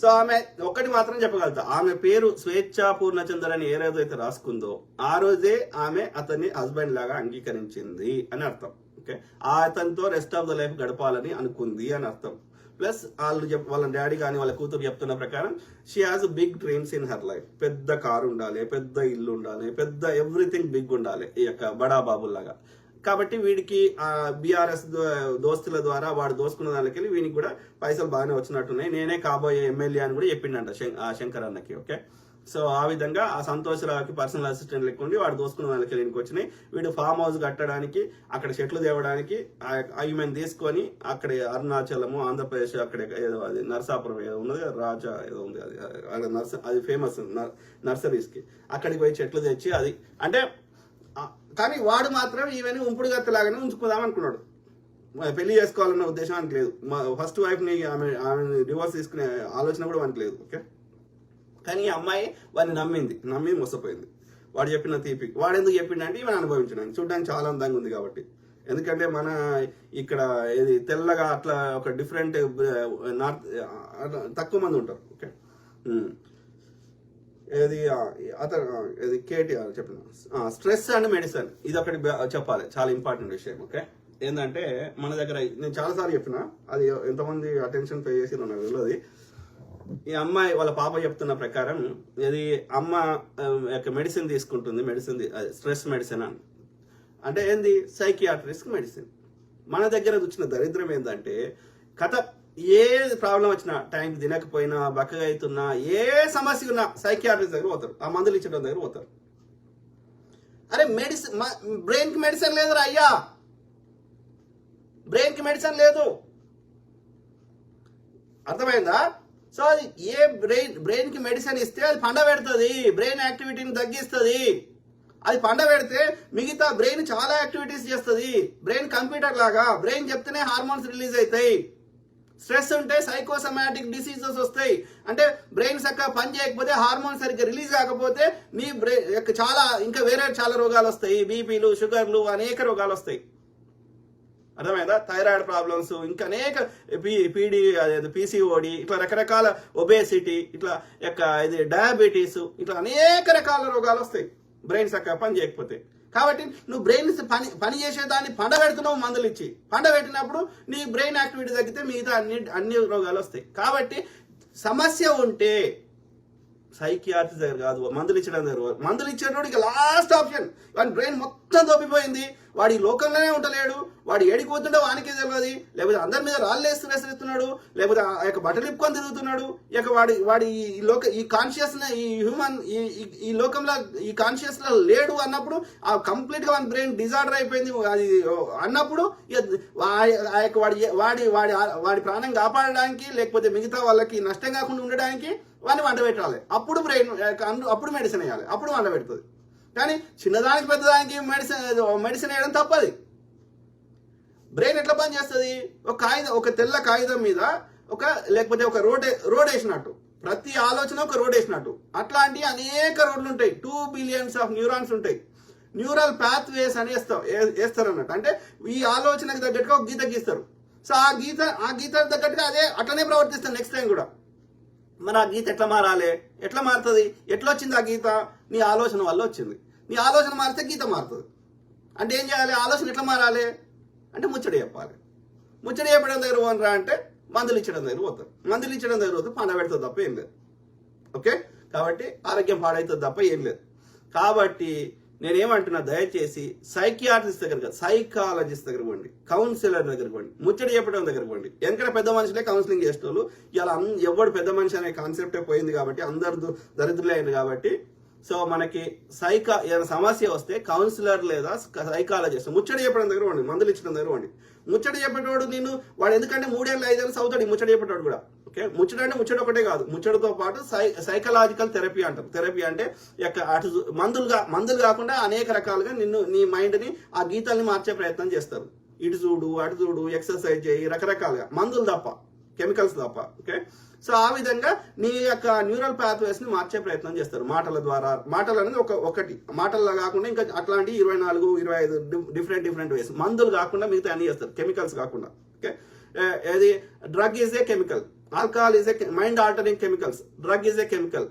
So ఆమె ఒకటి మాత్రం చెప్పగలుగుతా. ఆమె పేరు స్వేచ్ఛ పూర్ణచందర్ అని ఏ రోజైతే రాసుకుందో ఆ రోజే ఆమె అతన్ని హస్బెండ్ లాగా అంగీకరించింది అని అర్థం. ఓకే? అతనితో రెస్ట్ ఆఫ్ ద లైఫ్ గడపాలని అనుకుంది అని అర్థం. ప్లస్ వాళ్ళు చెప్ వాళ్ళ డాడీ కానీ వాళ్ళ కూతురు చెప్తున్న ప్రకారం she has big dreams in her life పెద్ద కారు ఉండాలి పెద్ద ఇల్లు ఉండాలి పెద్ద ఎవ్రీథింగ్ బిగ్ ఉండాలి. ఈ యొక్క బడా బాబుల్లాగా కాబట్టి వీడికి ఆ బీఆర్ఎస్ దోస్తుల ద్వారా వాడు దోసుకున్న దానికి వెళ్ళి వీనికి కూడా పైసలు బాగానే వచ్చినట్టున్నాయి. నేనే కాబోయే ఎమ్మెల్యే అని కూడా చెప్పిండంట శం- ఆ శంకర్ అన్నకి ఓకే? సో ఆ విధంగా ఆ సంతోషరావుకి పర్సనల్ అసిస్టెంట్ లెక్క ఉండి వాడు దోసుకున్న దానికి వెళ్ళి వచ్చినాయి. వీడు ఫామ్ హౌస్ కట్టడానికి అక్కడ చెట్లు తేవడానికి ఈమెను తీసుకొని అక్కడ అరుణాచలము ఆంధ్రప్రదేశ్ అక్కడ ఏదో అది నరసాపురం ఏదో ఉన్నది రాజా ఏదో ఉంది అది అక్కడ నర్స అది ఫేమస్ నర్సరీస్కి. అక్కడికి పోయి చెట్లు తెచ్చి అది అంటే కానీ వాడు మాత్రం ఇవన్నీ ఉంపుడు గత్తలాగానే ఉంచుకుందాం అనుకున్నాడు. పెళ్ళి చేసుకోవాలన్న ఉద్దేశం ఆయనకి లేదు. మా ఫస్ట్ వైఫ్ని ఆమె ఆమె డివోర్స్ తీసుకునే ఆలోచన కూడా మనకి లేదు ఓకే? కానీ ఈ అమ్మాయి వాడిని నమ్మింది. నమ్మి మోసపోయింది. వాడు చెప్పిన తీపి వాడు ఎందుకు చెప్పిండంటే ఈమెను అనుభవించడానికి చూడడానికి చాలా అందంగా ఉంది కాబట్టి. ఎందుకంటే మన ఇక్కడ ఇది తెల్లగా అట్లా ఒక డిఫరెంట్ నార్త్ తక్కువ మంది ఉంటారు ఓకే? ఏది అతను ఇది కేటీఆర్ చెప్పిన స్ట్రెస్ అండ్ మెడిసిన్ ఇది ఒకటి చెప్పాలి చాలా ఇంపార్టెంట్ విషయం ఓకే? ఏంటంటే మన దగ్గర నేను చాలాసార్లు చెప్పిన అది ఎంతమంది అటెన్షన్ పే చేసి నాకు తెలియదు ఈ అమ్మాయి వాళ్ళ పాప చెప్తున్న ప్రకారం ఇది అమ్మ యొక్క మెడిసిన్ తీసుకుంటుంది మెడిసిన్ స్ట్రెస్ మెడిసిన్ అని. అంటే ఏంది సైకియాట్రిస్ట్ మెడిసిన్. మన దగ్గర వచ్చిన దరిద్రం ఏంటంటే కథ ఏ ప్రాబ్లం వచ్చినా టైంకి తినకపోయినా బక్కగా అవుతున్నా ఏ సమస్య ఉన్నా సైకియాట్రిస్ట్ దగ్గర పోతారు. ఆ మందులు ఇచ్చడం దగ్గర పోతారు. అరే మెడిసిన్ బ్రెయిన్కి మెడిసిన్ లేదురా అయ్యా. బ్రెయిన్కి మెడిసిన్ లేదు. అర్థమైందా? సో అది ఏ బ్రెయిన్ బ్రెయిన్కి మెడిసిన్ ఇస్తే అది పండ పెడుతుంది. బ్రెయిన్ యాక్టివిటీని తగ్గిస్తుంది. అది పండ పెడితే మిగతా బ్రెయిన్ చాలా యాక్టివిటీస్ చేస్తుంది. బ్రెయిన్ కంప్యూటర్ లాగా బ్రెయిన్ చెప్తేనే హార్మోన్స్ రిలీజ్ అవుతాయి. స్ట్రెస్ ఉంటే సైకోసమాటిక్ డిసీజెస్ వస్తాయి. అంటే బ్రెయిన్ సక్క పని చేయకపోతే హార్మోన్ సరిగ్గా రిలీజ్ కాకపోతే మీ బ్రెయిన్ చాలా ఇంకా వేరే చాలా రోగాలు వస్తాయి. బీపీలు షుగర్లు అనేక రోగాలు వస్తాయి. అర్థమైందా? థైరాయిడ్ ప్రాబ్లమ్స్ ఇంకా అనేక పీ పీడి అదే పీసీఓడి ఇట్లా రకరకాల ఒబేసిటీ ఇట్లా యొక్క ఇది డయాబెటీస్ ఇట్లా అనేక రకాల రోగాలు వస్తాయి. బ్రెయిన్ చక్కగా పని చేయకపోతే. కాబట్టి నువ్వు బ్రెయిన్ పని పని చేసేదాన్ని పండబెడుతున్నావు మందులు ఇచ్చి. పండబెట్టినప్పుడు నీ బ్రెయిన్ యాక్టివిటీ తగ్గితే మిగతా అన్ని అన్ని రోగాలు వస్తాయి. కాబట్టి సమస్య ఉంటే సైకియాట్రిస్ట్ దగ్గర కాదు మందులు ఇచ్చడం దగ్గర మందులు ఇచ్చేటోడికి లాస్ట్ ఆప్షన్ వాడి బ్రెయిన్ మొత్తం తప్పిపోయింది వాడి ఈ లోకంలోనే ఉండలేడు వాడు ఏడిపోతుండో వానికే తెలియదు లేకపోతే అందరి మీద రాళ్ళు వేస్తూ వేస్తున్నాడు లేకపోతే ఆ యొక్క బట్టలు ఇప్పుకొని తిరుగుతున్నాడు. ఇక వాడి వాడి ఈ లోక ఈ కాన్షియస్ ఈ హ్యూమన్ ఈ ఈ- లోకంలో ఈ కాన్షియస్లో లేడు అన్నప్పుడు ఆ కంప్లీట్గా వాడి బ్రెయిన్ డిజార్డర్ అయిపోయింది. అది అన్నప్పుడు ఆ యొక్క వాడి వాడి వాడి వాడి ప్రాణం కాపాడడానికి లేకపోతే మిగతా వాళ్ళకి నష్టం కాకుండా ఉండడానికి వాడిని వంట పెట్టాలి. అప్పుడు బ్రెయిన్ అప్పుడు మెడిసిన్ వేయాలి. అప్పుడు వంట పెడుతుంది. కానీ చిన్నదానికి పెద్దదానికి మెడిసిన్ మెడిసిన్ వేయడం తప్పది. బ్రెయిన్ ఎట్లా పని చేస్తుంది? ఒక కాగితం ఒక తెల్ల కాగితం మీద ఒక లేకపోతే ఒక రోడ్ రోడ్ వేసినట్టు. ప్రతి ఆలోచన ఒక రోడ్ వేసినట్టు. అట్లాంటి అనేక రోడ్లు ఉంటాయి. టూ బిలియన్స్ ఆఫ్ న్యూరాన్స్ ఉంటాయి. న్యూరల్ పాత్వేస్ అని వేస్తాం వేస్తారు అన్నట్టు అంటే ఈ ఆలోచనకు తగ్గట్టుగా ఒక గీత గీస్తారు. సో ఆ గీత ఆ గీత తగ్గట్టుగా అదే అట్లనే ప్రవర్తిస్తారు నెక్స్ట్ టైం కూడా. మరి ఆ గీత ఎట్లా మారాలి? ఎట్లా మారుతుంది? ఎట్లా వచ్చింది ఆ గీత? నీ ఆలోచన వల్ల వచ్చింది. నీ ఆలోచన మారితే గీత మారుతుంది. అంటే ఏం చేయాలి? ఆలోచన ఎట్లా మారాలి? అంటే ముచ్చట చెప్పాలి. ముచ్చట చెప్పడం దగ్గర పోనరా అంటే మందులు ఇచ్చడం దగ్గర పోతారు మందులు ఇచ్చడం దగ్గర పోతే పండ పెడుతుంది తప్ప ఏం లేదు. ఓకే? కాబట్టి ఆరోగ్యం పాడవుతుంది తప్ప ఏం లేదు. కాబట్టి నేనేమంటున్నా దయచేసి సైకియాట్రిస్ట్ దగ్గర సైకాలజిస్ట్ దగ్గర పోండి కౌన్సిలర్ దగ్గర పోండి ముచ్చట చెప్పడం దగ్గర పోండి. ఎందుకంటే పెద్ద మనుషులే కౌన్సిలింగ్ చేసేవాళ్ళు ఇలా ఎవడు పెద్ద మనిషి అనే కాన్సెప్టే పోయింది కాబట్టి అందరు దరిద్రులే అయింది కాబట్టి సో మనకి సైకా ఏదైనా సమస్య వస్తే కౌన్సిలర్ లేదా సైకాలజిస్ట్. ముచ్చట చెప్పడం దగ్గర ఉండి మందులు ఇచ్చడం దగ్గర ఉండి ముచ్చట చెప్పేటోడు నేను వాడు ఎందుకంటే మూడేళ్ళు ఐదేళ్ళు చదువుతాడు ఈ ముచ్చట చెప్పేటోడు కూడా. ఓకే? ముచ్చట అంటే ముచ్చట ఒకటే కాదు. ముచ్చటతో పాటు సై సైకలాజికల్ థెరపీ అంటారు. థెరపీ అంటే యొక్క అటు మందులుగా మందులు కాకుండా అనేక రకాలుగా నిన్ను నీ మైండ్ని ఆ గీతాల్ని మార్చే ప్రయత్నం చేస్తారు. ఇటు చూడు అటు చూడు ఎక్సర్సైజ్ చేయి రకరకాలుగా. మందులు తప్ప. కెమికల్స్ తప్ప. ఓకే? సో ఆ విధంగా నీ యొక్క న్యూరల్ పాత్వేస్ని మార్చే ప్రయత్నం చేస్తారు. మాటల ద్వారా. మాటలు అనేది ఒక ఒకటి. మాటల్లో కాకుండా ఇంకా అట్లాంటి ఇరవై నాలుగు ఇరవై ఐదు డిఫరెంట్ డిఫరెంట్ వేస్. మందులు కాకుండా మిగతా అన్ని చేస్తారు. కెమికల్స్ కాకుండా. ఓకే? ఏది? Drug is a chemical. Alcohol is a mind altering chemicals drug is a chemical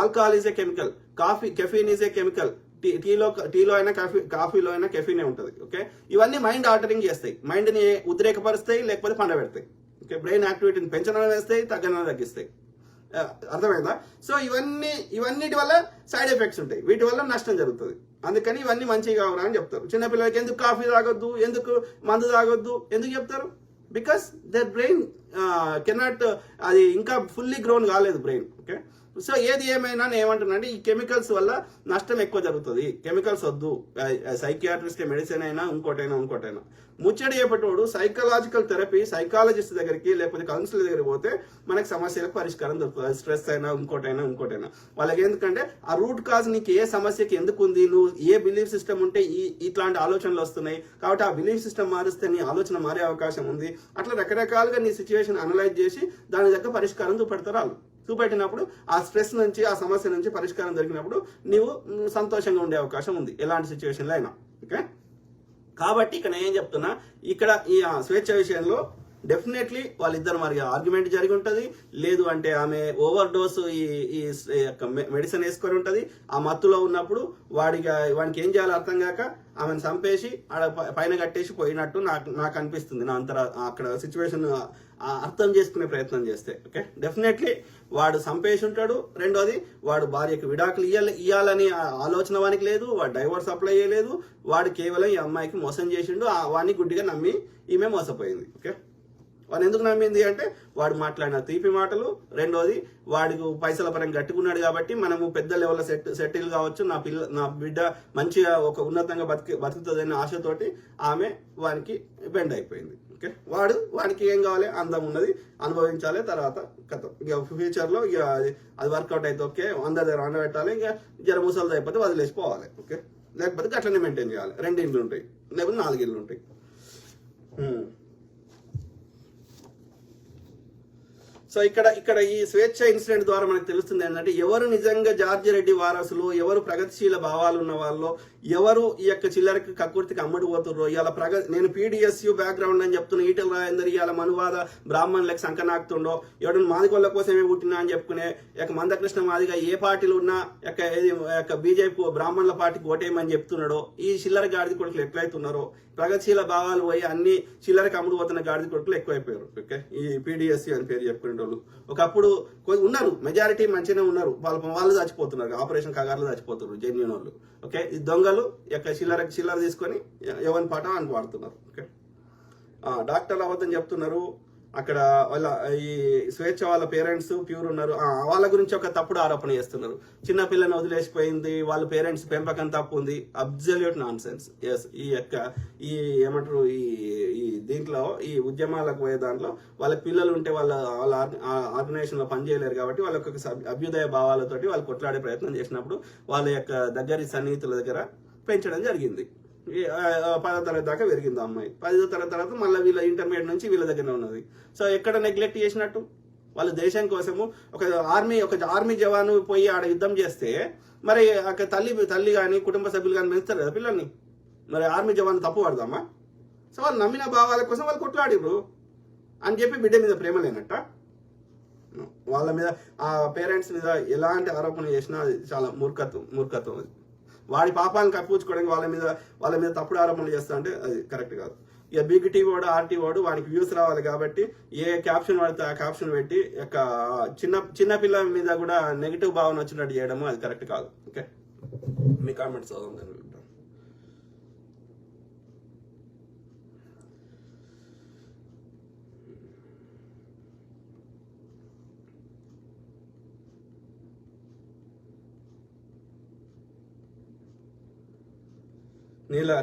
alcohol is a chemical coffee caffeine is a chemical టీలో టీలో అయినా కాఫీ కాఫీలో అయినా కెఫీనే ఉంటుంది ఓకే ఇవన్నీ మైండ్ ఆల్టరింగ్ చేస్తాయి. మైండ్ని ఉద్రేకపరుస్తాయి లేకపోతే పండబెడతాయి ఓకే బ్రెయిన్ యాక్టివిటీని పెంచడం వేస్తాయి తగ్గడం తగ్గిస్తాయి. అర్థమైందా? సో ఇవన్నీ ఇవన్నిటి వల్ల సైడ్ ఎఫెక్ట్స్ ఉంటాయి. వీటి వల్ల నష్టం జరుగుతుంది. అందుకని ఇవన్నీ మంచిగా కావురా అని చెప్తారు. చిన్నపిల్లలకి ఎందుకు కాఫీ తాగొద్దు? ఎందుకు మందు తాగొద్దు? ఎందుకు చెప్తారు? బికాస్ దర్ బ్రెయిన్ కెనాట్ అది ఇంకా ఫుల్లీ గ్రోన్ కాలేదు బ్రెయిన్ ఓకే సో ఏది ఏమైనా నేను ఏమంటున్నానంటే ఈ కెమికల్స్ వల్ల నష్టం ఎక్కువ జరుగుతుంది. కెమికల్స్ వద్దు. సైకియాట్రిస్ట్ మెడిసిన్ అయినా ఇంకోటైనా ఇంకోటైనా. ముచ్చడి చేపట్టోడు సైకలాజికల్ థెరపీ సైకాలజిస్ట్ దగ్గరికి లేకపోతే కౌన్సిలర్ దగ్గరికి పోతే మనకి సమస్యలకు పరిష్కారం దొరుకుతుంది. స్ట్రెస్ అయినా ఇంకోటైనా ఇంకోటైనా. వాళ్ళకి ఎందుకంటే ఆ రూట్ కాజ్ నీకు ఏ సమస్యకి ఎందుకు ఉంది? నువ్వు ఏ బిలీఫ్ సిస్టమ్ ఉంటే ఈ ఇట్లాంటి ఆలోచనలు వస్తున్నాయి. కాబట్టి ఆ బిలీఫ్ సిస్టమ్ మారిస్తే నీ ఆలోచన మారే అవకాశం ఉంది. అట్లా రకరకాలుగా నీ సిచ్యువేషన్ అనలైజ్ చేసి దాని దగ్గర పరిష్కారం చూపెడతారు వాళ్ళు. చూపెట్టినప్పుడు ఆ స్ట్రెస్ నుంచి ఆ సమస్య నుంచి పరిష్కారం దొరికినప్పుడు నీవు సంతోషంగా ఉండే అవకాశం ఉంది ఎలాంటి సిచ్యువేషన్లో అయినా. ఓకే? కాబట్టి ఇక్కడ నేను ఏం చెప్తున్నా ఇక్కడ ఈ స్వేచ్ఛ విషయంలో డెఫినెట్లీ వాళ్ళిద్దరు మరి ఆర్గ్యుమెంట్ జరిగి ఉంటుంది లేదు అంటే ఆమె ఓవర్ డోస్ ఈ ఈ యొక్క మెడిసిన్ వేసుకొని ఉంటుంది. ఆ మత్తులో ఉన్నప్పుడు వాడికి వానికి ఏం చేయాలో అర్థం కాక ఆమెను చంపేసి ఆడ ప- పైన కట్టేసి పోయినట్టు నాకు నాకు అనిపిస్తుంది. నా అంతర అక్కడ సిచ్యువేషన్ అర్థం చేసుకునే ప్రయత్నం చేస్తే ఓకే డెఫినెట్లీ వాడు చంపేసి ఉంటాడు. రెండోది వాడు భార్యకు విడాకులు ఇయ్యాలి ఇవ్వాలని ఆలోచన వానికి లేదు. వాడు డైవర్స్ అప్లై చేయలేదు. వాడు కేవలం ఈ అమ్మాయికి మోసం చేసిండు. ఆ వాడిని గుడ్డిగా నమ్మి ఈమె మోసపోయింది ఓకే వాడిని ఎందుకు నమ్మింది అంటే వాడు మాట్లాడిన తీపి మాటలు రెండోది వాడికి పైసల పరంగా గట్టుకున్నాడు కాబట్టి మనము పెద్ద లెవెల్లో సెట్ సెటిల్ కావచ్చు. నా పిల్ల నా బిడ్డ మంచిగా ఒక ఉన్నతంగా బతికి బతుకుతుందనే ఆశతోటి ఆమె వానికి బెండ్ అయిపోయింది. ఓకే వాడు వానికి ఏం కావాలి? అందం ఉన్నది. అనుభవించాలి. తర్వాత కథ. ఇక ఫ్యూచర్లో ఇక అది వర్కౌట్ అయితే ఓకే అందరి దగ్గర అండబెట్టాలి ఇక జర ముసలిది అయిపోతే వదిలేసిపోవాలి. ఓకే లేకపోతే అట్లనే మెయింటైన్ చేయాలి. రెండు ఇండ్లు ఉంటాయి లేకపోతే నాలుగు ఇళ్ళు ఉంటాయి hmm. సో ఇక్కడ ఇక్కడ ఈ స్వేచ్ఛ ఇన్సిడెంట్ ద్వారా మనకు తెలుస్తుంది ఏంటంటే ఎవరు నిజంగా జార్జి రెడ్డి వారసులు ఎవరు ప్రగతిశీల భావాలు ఉన్న వాళ్ళు ఎవరు ఈ యొక్క చిల్లరకి కక్కుర్తికి అమ్ముడుపోతుర్రో ఇవాళ ప్రగ నేను పీడిఎస్యు బ్యాక్గ్రౌండ్ అని చెప్తున్న ఈటల రాజేందర్ ఇవాళ మనువాద బ్రాహ్మణులకు సంకనాకుతుండో ఎవడన్నా మాదిగోళ్ళ కోసమే పుట్టినా అని చెప్పుకునే యొక్క మందకృష్ణ మాదిగా ఏ పార్టీలు ఉన్నా యొక్క యొక్క బీజేపీ బ్రాహ్మణుల పార్టీకి ఓటేయమని చెప్తున్నాడో ఈ చిల్లర గాడిద కొడుకులు ఎట్లయితున్నారో ప్రగతిశీల భావాలు పోయి అన్ని చిల్లరకి అమ్ముడుపోతున్న గాడిది గాడిద కొడుకులు ఎక్కువైపోయారు. ఓకే? ఈ పీడిఎస్యు అని పేరు చెప్పుకుంటారు వాళ్ళు ఒకప్పుడు ఉన్నారు మెజారిటీ మంచిగానే ఉన్నారు. వాళ్ళ వాళ్ళు చచ్చిపోతున్నారు ఆపరేషన్ కగారులు చచ్చిపోతున్నారు జెన్యున్ వాళ్ళు. ఓకే? ఈ దొంగలు యొక్క చిల్లర చిల్లర తీసుకొని ఎవరి పాట అని వాడుతున్నారు. ఓకే? డాక్టర్లు అబద్ధం చెప్తున్నారు. అక్కడ వాళ్ళ ఈ స్వేచ్ఛ వాళ్ళ పేరెంట్స్ ప్యూర్ ఉన్నారు. వాళ్ళ గురించి ఒక తప్పుడు ఆరోపణ చేస్తున్నారు. చిన్న పిల్లని వదిలేసిపోయింది వాళ్ళ పేరెంట్స్ పెంపకం తప్పు ఉంది అబ్జల్యూట్ నాన్ సెన్స్ ఎస్ ఈ యొక్క ఈ ఏమంటారు ఈ ఈ దీంట్లో ఈ ఉద్యమాలకు పోయే దాంట్లో వాళ్ళ పిల్లలు ఉంటే వాళ్ళ వాళ్ళ ఆర్గనైజేషన్లో పనిచేయలేరు కాబట్టి వాళ్ళకి ఒక అభ్యుదయ భావాలతోటి వాళ్ళు కొట్లాడే ప్రయత్నం చేసినప్పుడు వాళ్ళ యొక్క దగ్గరి సన్నిహితుల దగ్గర పెంచడం జరిగింది. పదో తరగతి దాకా పెరిగింది అమ్మాయి. పదో తరగతి తర్వాత మళ్ళీ వీళ్ళ ఇంటర్మీడియట్ నుంచి వీళ్ళ దగ్గరనే ఉన్నది. సో ఎక్కడ నెగ్లెక్ట్ చేసినట్టు? వాళ్ళ దేశం కోసము ఒక ఆర్మీ ఒక ఆర్మీ జవాను పోయి ఆడ యుద్ధం చేస్తే మరి అక్కడ తల్లి తల్లి కానీ కుటుంబ సభ్యులు కానీ పెంచుతారు కదా పిల్లల్ని. మరి ఆర్మీ జవాన్ తప్పు పడదామా? సో వాళ్ళు నమ్మిన భావాల కోసం వాళ్ళు కొట్లాడిరు అని చెప్పి బిడ్డ మీద ప్రేమ లేనట్ట? వాళ్ళ మీద ఆ పేరెంట్స్ మీద ఎలాంటి ఆరోపణలు చేసినా అది చాలా మూర్ఖత్వం మూర్ఖత్వం వాడి పాపాలను కప్పించుకోవడానికి వాళ్ళ మీద వాళ్ళ మీద తప్పుడు ఆరోపణలు చేస్తా అంటే అది కరెక్ట్ కాదు. ఇక బిగ్ టీ వాడు ఆర్టీ వాడు వానికి వ్యూస్ రావాలి కాబట్టి ఏ క్యాప్షన్ వాడితే ఆ క్యాప్షన్ పెట్టి యొక్క చిన్న చిన్న పిల్లల మీద కూడా నెగిటివ్ భావన వచ్చినట్టు చేయడము అది కరెక్ట్ కాదు. ఓకే? మీ కామెంట్స్ చదవండి Nilar.